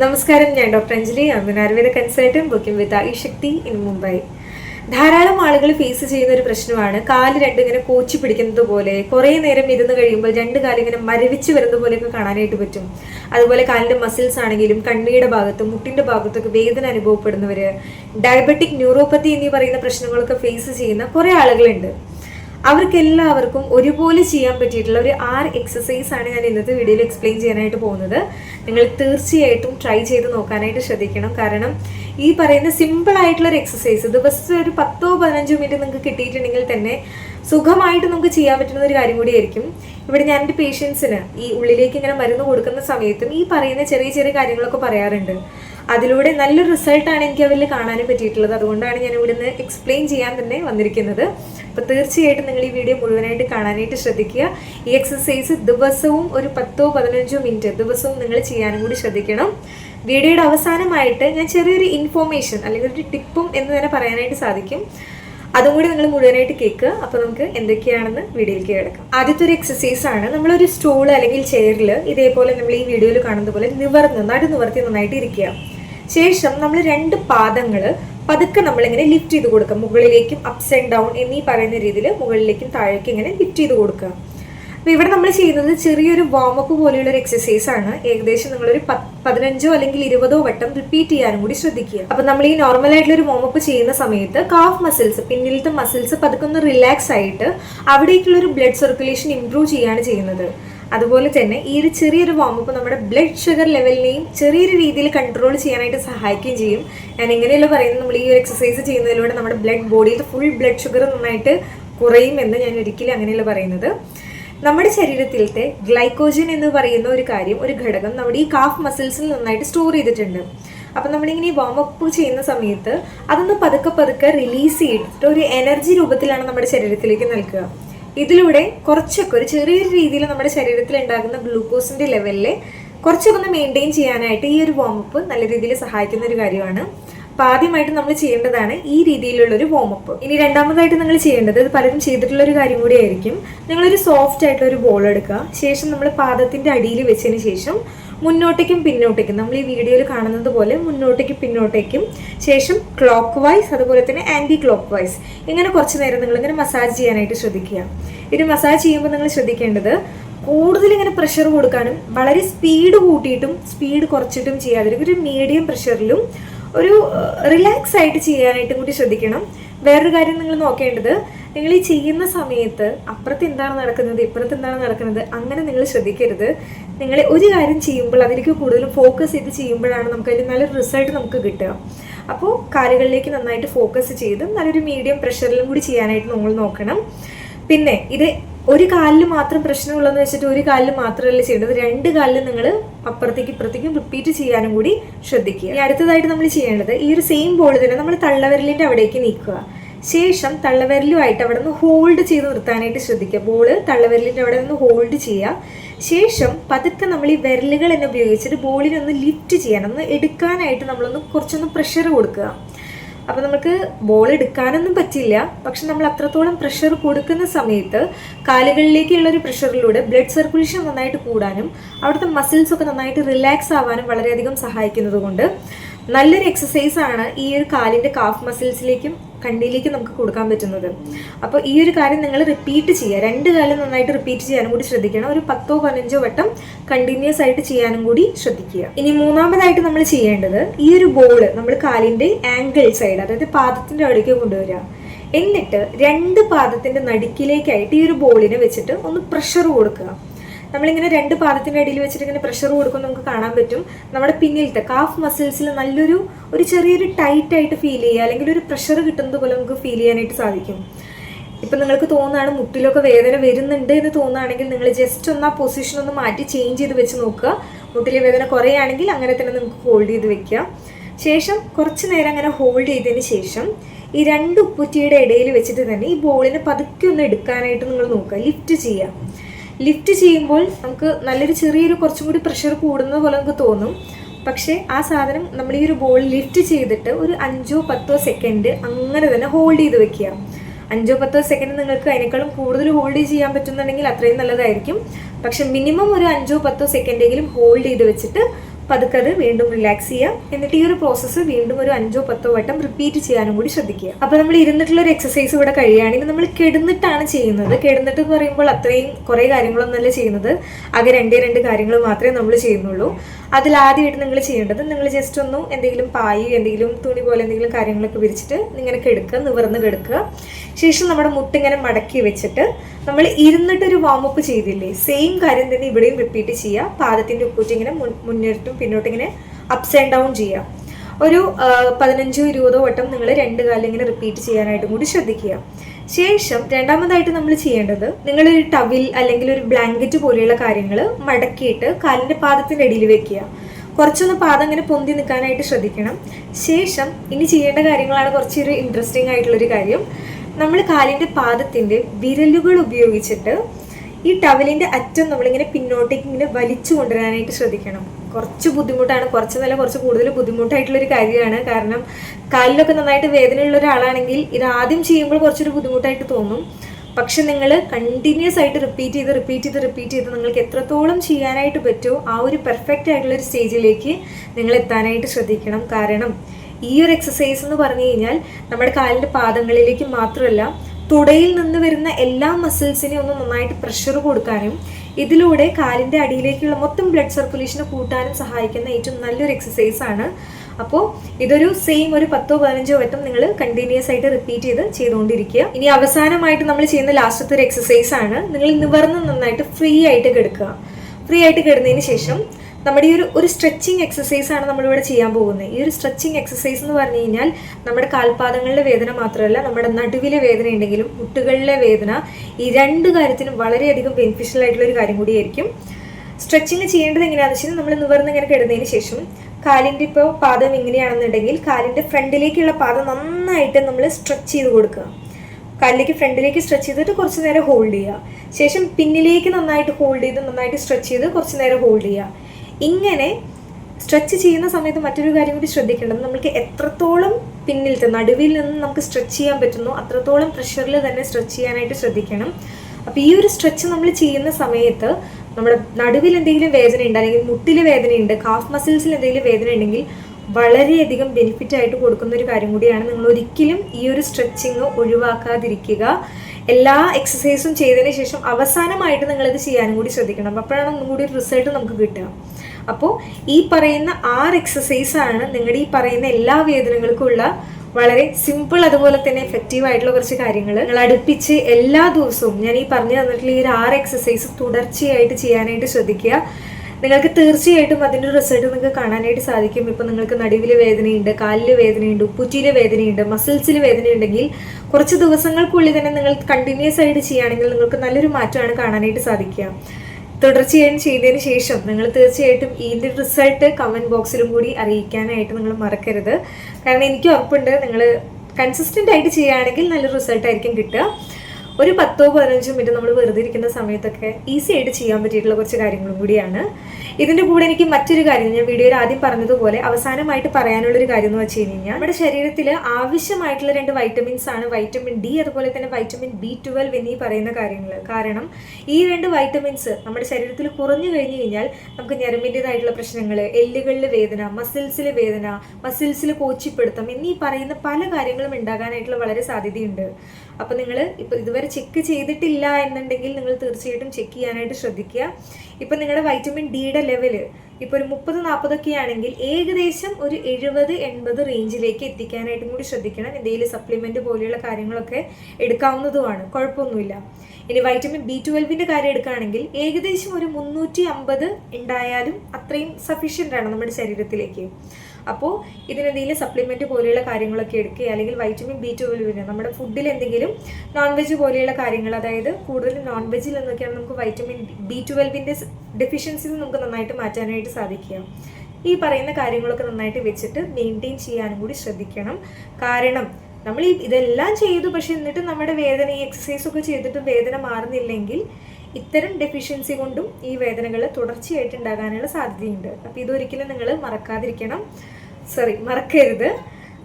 നമസ്കാരം ഞാൻ doctor Anjali. Amin Ayurveda consultant booking with I Shakti in Mumbai ധാരാളം ആളുകൾ ഫേസ് ചെയ്യുന്ന ഒരു പ്രശ്നമാണ്. കാൽ രണ്ടും ഇങ്ങനെ കോച്ചി പിടിക്കുന്നത് പോലെ കുറേ നേരം ഇരുന്ന് കഴിയുമ്പോൾ രണ്ട് കാലം ഇങ്ങനെ മരവിച്ച് വരുന്ന പോലെയൊക്കെ കാണാനായിട്ട് പറ്റും. അതുപോലെ കാലിന്റെ മസിൽസ് ആണെങ്കിലും കണ്ണിയുടെ ഭാഗത്തും മുട്ടിന്റെ ഭാഗത്തൊക്കെ വേദന അനുഭവപ്പെടുന്നവര് ഡയബറ്റിക് ന്യൂറോപ്പത്തി എന്നീ പറയുന്ന പ്രശ്നങ്ങളൊക്കെ ഫേസ് ചെയ്യുന്ന കുറേ ആളുകളുണ്ട്. അവർക്കെല്ലാവർക്കും ഒരുപോലെ ചെയ്യാൻ പറ്റിയിട്ടുള്ള ഒരു ആറ് എക്സസൈസ് ആണ് ഞാൻ ഇന്നത്തെ വീഡിയോയിൽ എക്സ്പ്ലെയിൻ ചെയ്യാനായിട്ട് പോകുന്നത്. നിങ്ങൾ തീർച്ചയായിട്ടും ട്രൈ ചെയ്ത് നോക്കാനായിട്ട് ശ്രദ്ധിക്കണം. കാരണം ഈ പറയുന്ന സിമ്പിൾ ആയിട്ടുള്ള ഒരു എക്സസൈസ് ദിവസം ഒരു പത്തോ പതിനഞ്ചോ മിനിറ്റ് നിങ്ങൾക്ക് കിട്ടിയിട്ടുണ്ടെങ്കിൽ തന്നെ സുഖമായിട്ട് നമുക്ക് ചെയ്യാൻ പറ്റുന്ന ഒരു കാര്യം കൂടിയായിരിക്കും ഇവിടെ ഞാൻ എന്റെ പേഷ്യൻസിന് ഈ ഉള്ളിലേക്ക് ഇങ്ങനെ മരുന്ന് കൊടുക്കുന്ന സമയത്തും ഈ പറയുന്ന ചെറിയ ചെറിയ കാര്യങ്ങളൊക്കെ പറയാറുണ്ട്. അതിലൂടെ നല്ലൊരു റിസൾട്ടാണ് എനിക്ക് അവരിൽ കാണാനും പറ്റിയിട്ടുള്ളത്. അതുകൊണ്ടാണ് ഞാൻ ഇവിടുന്ന് എക്സ്പ്ലെയിൻ ചെയ്യാൻ തന്നെ വന്നിരിക്കുന്നത്. അപ്പോൾ തീർച്ചയായിട്ടും നിങ്ങൾ ഈ വീഡിയോ മുഴുവനായിട്ട് കാണാനായിട്ട് ശ്രദ്ധിക്കുക. ഈ എക്സസൈസ് ദിവസവും ഒരു പത്തോ പതിനഞ്ചോ മിനിറ്റ് ദിവസവും നിങ്ങൾ ചെയ്യാനും കൂടി ശ്രദ്ധിക്കണം. വീഡിയോയുടെ അവസാനമായിട്ട് ഞാൻ ചെറിയൊരു ഇൻഫോർമേഷൻ അല്ലെങ്കിൽ ഒരു ടിപ്പും എന്ന് തന്നെ പറയാനായിട്ട് സാധിക്കും. അതും കൂടി നിങ്ങൾ മുഴുവനായിട്ട് കേൾക്കുക. അപ്പോൾ നമുക്ക് എന്തൊക്കെയാണെന്ന് വീഡിയോയിലേക്ക് കിടക്കാം. ആദ്യത്തെ ഒരു എക്സസൈസ് ആണ് നമ്മളൊരു സ്റ്റൂൾ അല്ലെങ്കിൽ ചെയറിൽ ഇതേപോലെ നമ്മൾ ഈ വീഡിയോയിൽ കാണുന്ന പോലെ നിവർന്ന് നടുനിവർത്തി നന്നായിട്ട് ഇരിക്കുക. ശേഷം നമ്മൾ രണ്ട് പാദങ്ങൾ പതുക്കെ നമ്മളിങ്ങനെ ലിഫ്റ്റ് ചെയ്ത് കൊടുക്കുക. മുകളിലേക്കും അപ്സ് ആൻഡ് ഡൗൺ എന്നീ പറയുന്ന രീതിയിൽ മുകളിലേക്കും താഴേക്കും ഇങ്ങനെ ലിഫ്റ്റ് ചെയ്ത് കൊടുക്കുക. അപ്പോൾ ഇവിടെ നമ്മൾ ചെയ്യുന്നത് ചെറിയൊരു വാമപ്പ് പോലെയുള്ള ഒരു എക്സസൈസ് ആണ്. ഏകദേശം നിങ്ങളൊരു പതിനഞ്ചോ അല്ലെങ്കിൽ ഇരുപതോ വട്ടം റിപ്പീറ്റ് ചെയ്യാനും കൂടി ശ്രദ്ധിക്കുക. അപ്പോൾ നമ്മൾ ഈ നോർമൽ ആയിട്ടുള്ള ഒരു വാമപ്പ് ചെയ്യുന്ന സമയത്ത് കാഫ് മസിൽസ് പിന്നിലത്തെ മസിൽസ് പതുക്കൊന്ന് റിലാക്സ് ആയിട്ട് അവിടേക്കുള്ള ഒരു ബ്ലഡ് സർക്കുലേഷൻ ഇംപ്രൂവ് ചെയ്യാണ് ചെയ്യുന്നത്. അതുപോലെ തന്നെ ഈ ഒരു ചെറിയൊരു വാമപ്പ് നമ്മുടെ ബ്ലഡ് ഷുഗർ ലെവലിനെയും ചെറിയൊരു രീതിയിൽ കൺട്രോൾ ചെയ്യാനായിട്ട് സഹായിക്കുകയും ചെയ്യും. ഞാൻ എങ്ങനെയല്ലോ പറയുന്നത്? നമ്മൾ ഈ ഒരു എക്സസൈസ് ചെയ്യുന്നതിലൂടെ നമ്മുടെ ബ്ലഡ് ബോഡിയിൽ ഫുൾ ബ്ലഡ് ഷുഗർ നന്നായിട്ട് കുറയുമെന്ന് ഞാൻ ഒരിക്കലും അങ്ങനെയല്ല പറയുന്നത്. നമ്മുടെ ശരീരത്തിലത്തെ ഗ്ലൈക്കോജൻ എന്ന് പറയുന്ന ഒരു കാര്യം ഒരു ഘടകം നമ്മുടെ ഈ കാഫ് മസിൽസിൽ നന്നായിട്ട് സ്റ്റോർ ചെയ്തിട്ടുണ്ട്. അപ്പം നമ്മളിങ്ങനെ ഈ വാമപ്പ് ചെയ്യുന്ന സമയത്ത് അതൊന്ന് പതുക്കെ പതുക്കെ റിലീസ് ചെയ്തിട്ട് ഒരു എനർജി രൂപത്തിലാണ് നമ്മുടെ ശരീരത്തിലേക്ക് നൽകുക. ഇതിലൂടെ കുറച്ചൊക്കെ ഒരു ചെറിയൊരു രീതിയിൽ നമ്മുടെ ശരീരത്തിൽ ഉണ്ടാകുന്ന ഗ്ലൂക്കോസിന്റെ ലെവലിൽ കുറച്ചൊക്കെ ഒന്ന് മെയിന്റെയിൻ ചെയ്യാനായിട്ട് ഈ ഒരു വോമപ്പ് നല്ല രീതിയിൽ സഹായിക്കുന്ന ഒരു കാര്യമാണ്. അപ്പൊ ആദ്യമായിട്ട് നമ്മൾ ചെയ്യേണ്ടതാണ് ഈ രീതിയിലുള്ള ഒരു വോമപ്പ് ഇനി രണ്ടാമതായിട്ട് നിങ്ങൾ ചെയ്യേണ്ടത് ഇത് പലരും ചെയ്തിട്ടുള്ള ഒരു കാര്യം കൂടി ആയിരിക്കും. നിങ്ങളൊരു സോഫ്റ്റ് ആയിട്ടുള്ള ഒരു ബോൾ എടുക്കുക. ശേഷം നമ്മൾ പാദത്തിന്റെ അടിയിൽ വെച്ചതിന് ശേഷം മുന്നോട്ടേക്കും പിന്നോട്ടേക്കും. നമ്മൾ ഈ വീഡിയോയിൽ കാണുന്നത് പോലെ മുന്നോട്ടേക്കും പിന്നോട്ടേക്കും. ശേഷം ക്ലോക്ക് വൈസ് അതുപോലെ തന്നെ ആന്റി ക്ലോക്ക് വൈസ് ഇങ്ങനെ കുറച്ച് നേരം നിങ്ങൾ ഇങ്ങനെ മസാജ് ചെയ്യാനായിട്ട് ശ്രദ്ധിക്കുക. ഇത് മസാജ് ചെയ്യുമ്പോൾ നിങ്ങൾ ശ്രദ്ധിക്കേണ്ടത് കൂടുതൽ ഇങ്ങനെ പ്രഷർ കൊടുക്കാനും വളരെ സ്പീഡ് കൂട്ടിയിട്ടും സ്പീഡ് കുറച്ചിട്ടും ചെയ്യാതിരിക്കും ഒരു മീഡിയം പ്രഷറിലും ഒരു റിലാക്സ് ആയിട്ട് ചെയ്യാനായിട്ടും കൂടി ശ്രദ്ധിക്കണം. വേറൊരു കാര്യം നിങ്ങൾ നോക്കേണ്ടത് നിങ്ങൾ ഈ ചെയ്യുന്ന സമയത്ത് അപ്പുറത്ത് എന്താണ് നടക്കുന്നത് ഇപ്പുറത്ത് എന്താണ് നടക്കുന്നത് അങ്ങനെ നിങ്ങൾ ശ്രദ്ധിക്കരുത്. നിങ്ങൾ ഒരു കാര്യം ചെയ്യുമ്പോൾ അതിലേക്ക് കൂടുതലും ഫോക്കസ് ചെയ്ത് ചെയ്യുമ്പോഴാണ് നമുക്ക് അതിൽ നല്ലൊരു റിസൾട്ട് നമുക്ക് കിട്ടുക. അപ്പോൾ കാര്യങ്ങളിലേക്ക് നന്നായിട്ട് ഫോക്കസ് ചെയ്ത് നല്ലൊരു മീഡിയം പ്രഷറിലും കൂടി ചെയ്യാനായിട്ട് നമ്മൾ നോക്കണം. പിന്നെ ഇത് ഒരു കാലിൽ മാത്രം പ്രശ്നമുള്ളതെന്ന് വെച്ചിട്ട് ഒരു കാലിൽ മാത്രമല്ല ചെയ്യേണ്ടത്. രണ്ട് കാലിൽ നിങ്ങൾ അപ്പുറത്തേക്ക് ഇപ്പുറത്തേക്കും റിപ്പീറ്റ് ചെയ്യാനും കൂടി ശ്രദ്ധിക്കുക. അടുത്തതായിട്ട് നമ്മൾ ചെയ്യേണ്ടത് ഈ ഒരു സെയിം ബോൾ തന്നെ നമ്മൾ തള്ളവിരലിന്റെ അവിടേക്ക് നീക്കുക. ശേഷം തള്ളവിരലുമായിട്ട് അവിടെ നിന്ന് ഹോൾഡ് ചെയ്ത് നിർത്താനായിട്ട് ശ്രദ്ധിക്കുക. ബോൾ തള്ളവിരലിന്റെ അവിടെ നിന്ന് ഹോൾഡ് ചെയ്യുക. ശേഷം പതുക്കെ നമ്മൾ ഈ വിരലുകൾ തന്നെ ഉപയോഗിച്ചിട്ട് ബോളിനൊന്ന് ലിഫ്റ്റ് ചെയ്യാൻ ഒന്ന് എടുക്കാനായിട്ട് നമ്മളൊന്ന് കുറച്ചൊന്ന് പ്രഷർ കൊടുക്കുക. അപ്പോൾ നമുക്ക് ബോൾ എടുക്കാനൊന്നും പറ്റില്ല. പക്ഷെ നമ്മൾ അത്രത്തോളം പ്രഷർ കൊടുക്കുന്ന സമയത്ത് കാലുകളിലേക്കുള്ള ഒരു പ്രഷറിലൂടെ ബ്ലഡ് സർക്കുലേഷൻ നന്നായിട്ട് കൂടാനും അവിടുത്തെ മസിൽസ് ഒക്കെ നന്നായിട്ട് റിലാക്സ് ആവാനും വളരെയധികം സഹായിക്കുന്നത് കൊണ്ട് നല്ലൊരു എക്സസൈസ് ആണ് ഈ ഒരു കാലിന്റെ കാഫ് മസിൽസിലേക്കും കണ്ണിലേക്കും നമുക്ക് കൊടുക്കാൻ പറ്റുന്നത്. അപ്പോൾ ഈ ഒരു കാര്യം നിങ്ങൾ റിപ്പീറ്റ് ചെയ്യുക. രണ്ട് കാലം നന്നായിട്ട് റിപ്പീറ്റ് ചെയ്യാനും കൂടി ശ്രദ്ധിക്കണം. ഒരു പത്തോ പതിനഞ്ചോ വട്ടം കണ്ടിന്യൂസ് ആയിട്ട് ചെയ്യാനും കൂടി ശ്രദ്ധിക്കുക. ഇനി മൂന്നാമതായിട്ട് നമ്മൾ ചെയ്യേണ്ടത് ഈ ഒരു ബോൾ നമ്മൾ കാലിന്റെ ആംഗിൾ സൈഡ് അതായത് പാദത്തിന്റെ അവിടേക്ക് കൊണ്ടുവരിക. എന്നിട്ട് രണ്ട് പാദത്തിന്റെ നടുക്കിലേക്കായിട്ട് ഈ ഒരു ബോളിനെ വെച്ചിട്ട് ഒന്ന് പ്രഷർ കൊടുക്കുക. നമ്മളിങ്ങനെ രണ്ട് പാദത്തിന്റെ ഇടയിൽ വെച്ചിട്ട് ഇങ്ങനെ പ്രഷർ കൊടുക്കുമ്പോൾ നമുക്ക് കാണാൻ പറ്റും. നമ്മുടെ പിന്നിലത്തെ കാഫ് മസിൽസിൽ നല്ലൊരു ഒരു ചെറിയൊരു ടൈറ്റ് ആയിട്ട് ഫീൽ ചെയ്യുക അല്ലെങ്കിൽ ഒരു പ്രഷർ കിട്ടുന്നത് പോലെ നമുക്ക് ഫീൽ ചെയ്യാനായിട്ട് സാധിക്കും. ഇപ്പം നിങ്ങൾക്ക് തോന്നുകയാണ് മുട്ടിലൊക്കെ വേദന വരുന്നുണ്ട് എന്ന് തോന്നുകയാണെങ്കിൽ നിങ്ങൾ ജസ്റ്റ് ഒന്ന് ആ പൊസിഷൻ ഒന്ന് മാറ്റി ചേഞ്ച് ചെയ്ത് വെച്ച് നോക്കുക. മുട്ടിലെ വേദന കുറയുകയാണെങ്കിൽ അങ്ങനെ തന്നെ നിങ്ങൾക്ക് ഹോൾഡ് ചെയ്ത് വെക്കുക ശേഷം കുറച്ച് നേരം അങ്ങനെ ഹോൾഡ് ചെയ്തതിന് ശേഷം ഈ രണ്ട് ഉപ്പുറ്റിയുടെ ഇടയിൽ വെച്ചിട്ട് തന്നെ ഈ ബോളിനെ പതുക്കെ ഒന്ന് എടുക്കാനായിട്ട് നിങ്ങൾ നോക്കുക. ലിഫ്റ്റ് ചെയ്യുക. ലിഫ്റ്റ് ചെയ്യുമ്പോൾ നമുക്ക് നല്ലൊരു ചെറിയൊരു കുറച്ചും കൂടി പ്രഷർ കൂടുന്നത് പോലെ നമുക്ക് തോന്നും. പക്ഷേ ആ സാധനം നമ്മൾ ഈ ഒരു ബോൾ ലിഫ്റ്റ് ചെയ്തിട്ട് ഒരു അഞ്ചോ പത്തോ സെക്കൻഡ് അങ്ങനെ തന്നെ ഹോൾഡ് ചെയ്ത് വെക്കുക. അഞ്ചോ പത്തോ സെക്കൻഡ് നിങ്ങൾക്ക് അതിനേക്കാളും കൂടുതൽ ഹോൾഡ് ചെയ്യാൻ പറ്റുന്നുണ്ടെങ്കിൽ അത്രയും നല്ലതായിരിക്കും. പക്ഷെ മിനിമം ഒരു അഞ്ചോ പത്തോ സെക്കൻഡെങ്കിലും ഹോൾഡ് ചെയ്ത് വെച്ചിട്ട് പതുക്കെ അത് വീണ്ടും റിലാക്സ് ചെയ്യാം എന്നിട്ട് ഈ ഒരു പ്രോസസ്സ് വീണ്ടും ഒരു അഞ്ചോ പത്തോ വട്ടം റിപ്പീറ്റ് ചെയ്യാനും കൂടി ശ്രദ്ധിക്കുക. അപ്പോൾ നമ്മൾ ഇരുന്നിട്ടുള്ള ഒരു എക്സസൈസ് ഇവിടെ കഴിയുകയാണെങ്കിൽ നമ്മൾ കിടന്നിട്ടാണ് ചെയ്യുന്നത്. കിടന്നിട്ട് എന്ന് പറയുമ്പോൾ അത്രയും കുറേ കാര്യങ്ങളൊന്നുമല്ല ചെയ്യുന്നത്. ആകെ രണ്ടേ രണ്ട് കാര്യങ്ങൾ മാത്രമേ നമ്മൾ ചെയ്യുന്നുള്ളൂ. അതിൽ ആദ്യമായിട്ട് നിങ്ങൾ ചെയ്യേണ്ടത് നിങ്ങൾ ജസ്റ്റ് ഒന്ന് എന്തെങ്കിലും പായി എന്തെങ്കിലും തുണി പോലെ എന്തെങ്കിലും കാര്യങ്ങളൊക്കെ വിരിച്ചിട്ട് ഇങ്ങനെ കിടക്കുക നിവർന്ന് കിടക്കുക. ശേഷം നമ്മുടെ മുട്ടിങ്ങനെ മടക്കി വെച്ചിട്ട് നമ്മൾ ഇരുന്നിട്ട് ഒരു വാമപ്പ് ചെയ്തില്ലേ? സെയിം കാര്യം തന്നെ ഇവിടെയും റിപ്പീറ്റ് ചെയ്യുക. പാദത്തിന്റെ ഉപ്പൂറ്റിങ്ങനെ മുന്നോട്ടും പിന്നോട്ടും ഇങ്ങനെ അപ്സ് ആൻഡ് ഡൗൺ ചെയ്യുക ഒരു പതിനഞ്ചോ ഇരുപതോ വട്ടം നിങ്ങൾ രണ്ട് കാലം ഇങ്ങനെ റിപ്പീറ്റ് ചെയ്യാനായിട്ടും കൂടി ശ്രദ്ധിക്കുക. ശേഷം രണ്ടാമതായിട്ട് നമ്മൾ ചെയ്യേണ്ടത് നിങ്ങൾ ഒരു ടവിൽ അല്ലെങ്കിൽ ഒരു ബ്ലാങ്കറ്റ് പോലെയുള്ള കാര്യങ്ങൾ മടക്കിയിട്ട് കാലിന്റെ പാദത്തിന്റെ അടിയിൽ വെക്കുക. കുറച്ചൊന്ന് പാദം ഇങ്ങനെ പൊന്തി നിൽക്കാനായിട്ട് ശ്രദ്ധിക്കണം. ശേഷം ഇനി ചെയ്യേണ്ട കാര്യങ്ങളാണ് കുറച്ചൊരു ഇൻട്രസ്റ്റിംഗ് ആയിട്ടുള്ളൊരു കാര്യം. നമ്മൾ കാലിന്റെ പാദത്തിന്റെ വിരലുകൾ ഉപയോഗിച്ചിട്ട് ഈ ടവലിന്റെ അറ്റം നമ്മളിങ്ങനെ പിന്നോട്ടേക്ക് ഇങ്ങനെ വലിച്ചു കൊണ്ടുവരാനായിട്ട് ശ്രദ്ധിക്കണം. കുറച്ച് ബുദ്ധിമുട്ടാണ്. കുറച്ച് നല്ല കുറച്ച് കൂടുതൽ ബുദ്ധിമുട്ടായിട്ടുള്ള ഒരു കാര്യമാണ്. കാരണം കാലിലൊക്കെ നന്നായിട്ട് വേദനയുള്ള ഒരാളാണെങ്കിൽ ഇത് ആദ്യം ചെയ്യുമ്പോൾ കുറച്ചൊരു ബുദ്ധിമുട്ടായിട്ട് തോന്നും. പക്ഷെ നിങ്ങൾ കണ്ടിന്യൂസ് ആയിട്ട് റിപ്പീറ്റ് ചെയ്ത് റിപ്പീറ്റ് ചെയ്ത് റിപ്പീറ്റ് ചെയ്ത് നിങ്ങൾക്ക് എത്രത്തോളം ചെയ്യാനായിട്ട് പറ്റുമോ ആ ഒരു പെർഫെക്റ്റ് ആയിട്ടുള്ള ഒരു സ്റ്റേജിലേക്ക് നിങ്ങൾ എത്താനായിട്ട് ശ്രദ്ധിക്കണം. കാരണം ഈ ഒരു എക്സസൈസ് എന്ന് പറഞ്ഞു കഴിഞ്ഞാൽ നമ്മുടെ കാലിന്റെ പാദങ്ങളിലേക്ക് മാത്രമല്ല തുടയിൽ നിന്ന് വരുന്ന എല്ലാ മസിൽസിനെയും ഒന്ന് നന്നായിട്ട് പ്രഷർ കൊടുക്കാനും ഇതിലൂടെ കാലിന്റെ അടിയിലേക്കുള്ള മൊത്തം ബ്ലഡ് സർക്കുലേഷനെ കൂട്ടാനും സഹായിക്കുന്ന ഏറ്റവും നല്ലൊരു എക്സസൈസ് ആണ്. അപ്പോൾ ഇതൊരു സെയിം ഒരു പത്തോ പതിനഞ്ചോ വട്ടം നിങ്ങൾ കണ്ടിന്യൂസ് ആയിട്ട് റിപ്പീറ്റ് ചെയ്ത് ചെയ്തുകൊണ്ടിരിക്കുക. ഇനി അവസാനമായിട്ട് നമ്മൾ ചെയ്യുന്ന ലാസ്റ്റത്തെ ഒരു എക്സസൈസ് ആണ്. നിങ്ങൾ നിവർന്ന് നന്നായിട്ട് ഫ്രീ ആയിട്ട് കിടക്കുക. ഫ്രീ ആയിട്ട് കിടന്നതിന് ശേഷം നമ്മുടെ ഈ ഒരു ഒരു സ്ട്രെച്ചിങ് എക്സസൈസ് ആണ് നമ്മളിവിടെ ചെയ്യാൻ പോകുന്നത്. ഈ ഒരു സ്ട്രെച്ചിങ് എക്സസൈസ് എന്ന് പറഞ്ഞു കഴിഞ്ഞാൽ നമ്മുടെ കാൽപാദങ്ങളിലെ വേദന മാത്രമല്ല നമ്മുടെ നടുവിലെ വേദന ഉണ്ടെങ്കിലും മുട്ടുകളിലെ വേദന ഈ രണ്ട് കാര്യത്തിനും വളരെയധികം ബെനിഫിഷ്യൽ ആയിട്ടുള്ള ഒരു കാര്യം കൂടിയായിരിക്കും. സ്ട്രെച്ചിങ് ചെയ്യേണ്ടത് എങ്ങനെയാണെന്ന് വെച്ചാൽ നമ്മൾ നിവർന്ന് ഇങ്ങനെ കിടന്നതിന് ശേഷം കാലിന്റെ ഇപ്പോൾ പാദം ഇങ്ങനെയാണെന്നുണ്ടെങ്കിൽ കാലിന്റെ ഫ്രണ്ടിലേക്കുള്ള പാദം നന്നായിട്ട് നമ്മൾ സ്ട്രെച്ച് ചെയ്ത് കൊടുക്കുക. കാലിലേക്ക് ഫ്രണ്ടിലേക്ക് സ്ട്രെച്ച് ചെയ്തിട്ട് കുറച്ച് നേരം ഹോൾഡ് ചെയ്യുക. ശേഷം പിന്നിലേക്ക് നന്നായിട്ട് ഹോൾഡ് ചെയ്ത് നന്നായിട്ട് സ്ട്രെച്ച് ചെയ്ത് കുറച്ച് നേരം ഹോൾഡ് ചെയ്യുക. ഇങ്ങനെ സ്ട്രെച്ച് ചെയ്യുന്ന സമയത്ത് മറ്റൊരു കാര്യം കൂടി ശ്രദ്ധിക്കേണ്ടത്. നമുക്ക് എത്രത്തോളം പിന്നിലത്തെ നടുവിൽ നിന്ന് നമുക്ക് സ്ട്രെച്ച് ചെയ്യാൻ പറ്റുന്നു അത്രത്തോളം പ്രഷറിൽ തന്നെ സ്ട്രെച്ച് ചെയ്യാനായിട്ട് ശ്രദ്ധിക്കണം. അപ്പോൾ ഈ ഒരു സ്ട്രെച്ച് നമ്മൾ ചെയ്യുന്ന സമയത്ത് നമ്മുടെ നടുവിൽ എന്തെങ്കിലും വേദന ഉണ്ട് അല്ലെങ്കിൽ മുട്ടിൽ വേദനയുണ്ട് കാഫ് മസിൽസിൽ എന്തെങ്കിലും വേദന ഉണ്ടെങ്കിൽ വളരെയധികം ബെനിഫിറ്റ് ആയിട്ട് കൊടുക്കുന്ന ഒരു കാര്യം കൂടിയാണ് നിങ്ങൾ ഒരിക്കലും ഈ ഒരു സ്ട്രെച്ചിങ് ഒഴിവാക്കാതിരിക്കുക. എല്ലാ എക്സസൈസും ചെയ്തതിന് ശേഷം അവസാനമായിട്ട് നിങ്ങളിത് ചെയ്യാനും കൂടി ശ്രദ്ധിക്കണം. അപ്പോഴാണ് ഒന്നും കൂടി റിസൾട്ട് നമുക്ക് കിട്ടുക. അപ്പോൾ ഈ പറയുന്ന ആറ് എക്സസൈസ് ആണ് നിങ്ങളുടെ ഈ പറയുന്ന എല്ലാ വേദനകൾക്കുള്ള വളരെ സിമ്പിൾ അതുപോലെ തന്നെ എഫക്റ്റീവ് ആയിട്ടുള്ള കുറച്ച് കാര്യങ്ങൾ നിങ്ങൾ അടുപ്പിച്ച് എല്ലാ ദിവസവും ഞാൻ ഈ പറഞ്ഞു തന്നിട്ടുള്ള ഈ ഒരു ആറ് എക്സസൈസ് തുടർച്ചയായിട്ട് ചെയ്യാനായിട്ട് ശ്രദ്ധിക്കുക. നിങ്ങൾക്ക് തീർച്ചയായിട്ടും അതിന്റെ റിസൾട്ട് നിങ്ങൾക്ക് കാണാനായിട്ട് സാധിക്കും. ഇപ്പോൾ നിങ്ങൾക്ക് നടുവിൽ വേദനയുണ്ട് കാലിൽ വേദനയുണ്ട് ഉപ്പുറ്റിയിൽ വേദനയുണ്ട് മസിൽസിൽ വേദനയുണ്ടെങ്കിൽ കുറച്ച് ദിവസങ്ങൾക്കുള്ളിൽ തന്നെ നിങ്ങൾ കണ്ടിന്യൂസ് ആയിട്ട് ചെയ്യുകയാണെങ്കിൽ നിങ്ങൾക്ക് നല്ലൊരു മാറ്റമാണ് കാണാനായിട്ട് സാധിക്കുക. തുടർച്ചയായും ചെയ്തതിന് ശേഷം നിങ്ങൾ തീർച്ചയായിട്ടും ഇതിന്റെ റിസൾട്ട് കമന്റ് ബോക്സിലും കൂടി അറിയിക്കാനായിട്ട് നിങ്ങൾ മറക്കരുത്. കാരണം എനിക്ക് ഉറപ്പുണ്ട് നിങ്ങൾ കൺസിസ്റ്റന്റ് ആയിട്ട് ചെയ്യുകയാണെങ്കിൽ നല്ല റിസൾട്ടായിരിക്കും കിട്ടുക. ഒരു പത്തോ പതിനഞ്ചോ മിനിറ്റ് നമ്മൾ വെറുതെ ഇരിക്കുന്ന സമയത്തൊക്കെ ഈസി ആയിട്ട് ചെയ്യാൻ പറ്റിയിട്ടുള്ള കുറച്ച് കാര്യങ്ങളും കൂടിയാണ്. ഇതിന്റെ കൂടെ എനിക്ക് മറ്റൊരു കാര്യം ഞാൻ വീഡിയോയിൽ ആദ്യം പറഞ്ഞതുപോലെ അവസാനമായിട്ട് പറയാനുള്ള ഒരു കാര്യം എന്ന് വെച്ച് കഴിഞ്ഞാൽ നമ്മുടെ ശരീരത്തിൽ ആവശ്യമായിട്ടുള്ള രണ്ട് വൈറ്റമിൻസ് ആണ് വൈറ്റമിൻ ഡി അതുപോലെ തന്നെ വൈറ്റമിൻ ബി ട്വൽവ് എന്നീ പറയുന്ന കാര്യങ്ങൾ. കാരണം ഈ രണ്ട് വൈറ്റമിൻസ് നമ്മുടെ ശരീരത്തിൽ കുറഞ്ഞു കഴിഞ്ഞു കഴിഞ്ഞാൽ നമുക്ക് ഞരമ്പിന്റെതായിട്ടുള്ള പ്രശ്നങ്ങൾ എല്ലുകളിലെ വേദന മസിൽസിൽ വേദന മസിൽസിൽ കോച്ചിപ്പെടുത്തം എന്നീ പറയുന്ന പല കാര്യങ്ങളും ഉണ്ടാകാനായിട്ടുള്ള വളരെ സാധ്യതയുണ്ട്. അപ്പോൾ നിങ്ങൾ ഇപ്പോൾ ഇതുവരെ ചെക്ക് ചെയ്തിട്ടില്ല എന്നുണ്ടെങ്കിൽ നിങ്ങൾ തീർച്ചയായിട്ടും ചെക്ക് ചെയ്യാനായിട്ട് ശ്രദ്ധിക്കുക. ഇപ്പം നിങ്ങളുടെ വൈറ്റമിൻ ഡിയുടെ ലെവൽ ഇപ്പോൾ ഒരു മുപ്പത് നാൽപ്പതൊക്കെ ആണെങ്കിൽ ഏകദേശം ഒരു എഴുപത് എൺപത് റേഞ്ചിലേക്ക് എത്തിക്കാനായിട്ടും കൂടി ശ്രദ്ധിക്കണം. എന്തെങ്കിലും സപ്ലിമെന്റ് പോലെയുള്ള കാര്യങ്ങളൊക്കെ എടുക്കാവുന്നതുമാണ്. കുഴപ്പമൊന്നുമില്ല. ഇനി വൈറ്റമിൻ ബി ട്വൽവിന്റെ കാര്യം എടുക്കുകയാണെങ്കിൽ ഏകദേശം ഒരു മുന്നൂറ്റി അമ്പത് ഉണ്ടായാലും അത്രയും സഫീഷ്യന്റ് ആണ് നമ്മുടെ ശരീരത്തിലേക്ക്. അപ്പോൾ ഇതിനെന്തെങ്കിലും സപ്ലിമെന്റ് പോലെയുള്ള കാര്യങ്ങളൊക്കെ എടുക്കുക അല്ലെങ്കിൽ വൈറ്റമിൻ ബി ട്വൽവിന് നമ്മുടെ ഫുഡിൽ എന്തെങ്കിലും നോൺ വെജ് പോലെയുള്ള കാര്യങ്ങൾ അതായത് കൂടുതലും നോൺ വെജിൽ നിന്നൊക്കെയാണ് നമുക്ക് വൈറ്റമിൻ ബി ട്വൽവിന്റെ ഡെഫിഷ്യൻസി നമുക്ക് നന്നായിട്ട് മാറ്റാനായിട്ട് സാധിക്കുക. ഈ പറയുന്ന കാര്യങ്ങളൊക്കെ നന്നായിട്ട് വെച്ചിട്ട് മെയിന്റെയിൻ ചെയ്യാനും കൂടി ശ്രദ്ധിക്കണം. കാരണം നമ്മൾ ഈ ഇതെല്ലാം ചെയ്തു പക്ഷെ എന്നിട്ട് നമ്മുടെ വേദന ഈ എക്സസൈസ് ഒക്കെ ചെയ്തിട്ട് വേദന മാറുന്നില്ലെങ്കിൽ ഇത്തരം ഡെഫിഷ്യൻസി കൊണ്ടും ഈ വേദനകൾ തുടർച്ചയായിട്ട് ഉണ്ടാകാനുള്ള സാധ്യതയുണ്ട്. അപ്പോൾ ഇതൊരിക്കലും നിങ്ങൾ മറക്കാതിരിക്കണം. സോറി മറക്കരുത്.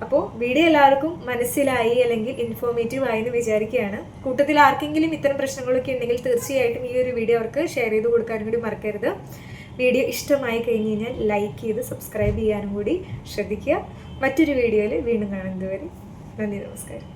അപ്പോൾ വീഡിയോ എല്ലാവർക്കും മനസ്സിലായി അല്ലെങ്കിൽ ഇൻഫോർമേറ്റീവ് ആയി എന്ന് വിചാരിക്കുകയാണ്. കൂട്ടത്തിൽ ആർക്കെങ്കിലും ഇത്തരം പ്രശ്നങ്ങളൊക്കെ ഉണ്ടെങ്കിൽ തീർച്ചയായിട്ടും ഈ ഒരു വീഡിയോ അവർക്ക് ഷെയർ ചെയ്ത് കൊടുക്കാനും കൂടി മറക്കരുത്. വീഡിയോ ഇഷ്ടമായി കഴിഞ്ഞ് കഴിഞ്ഞാൽ ലൈക്ക് ചെയ്ത് സബ്സ്ക്രൈബ് ചെയ്യാനും കൂടി ശ്രദ്ധിക്കുക. മറ്റൊരു വീഡിയോയിൽ വീണ്ടും കാണുന്നതുവരെ നന്ദി നമസ്കാരം.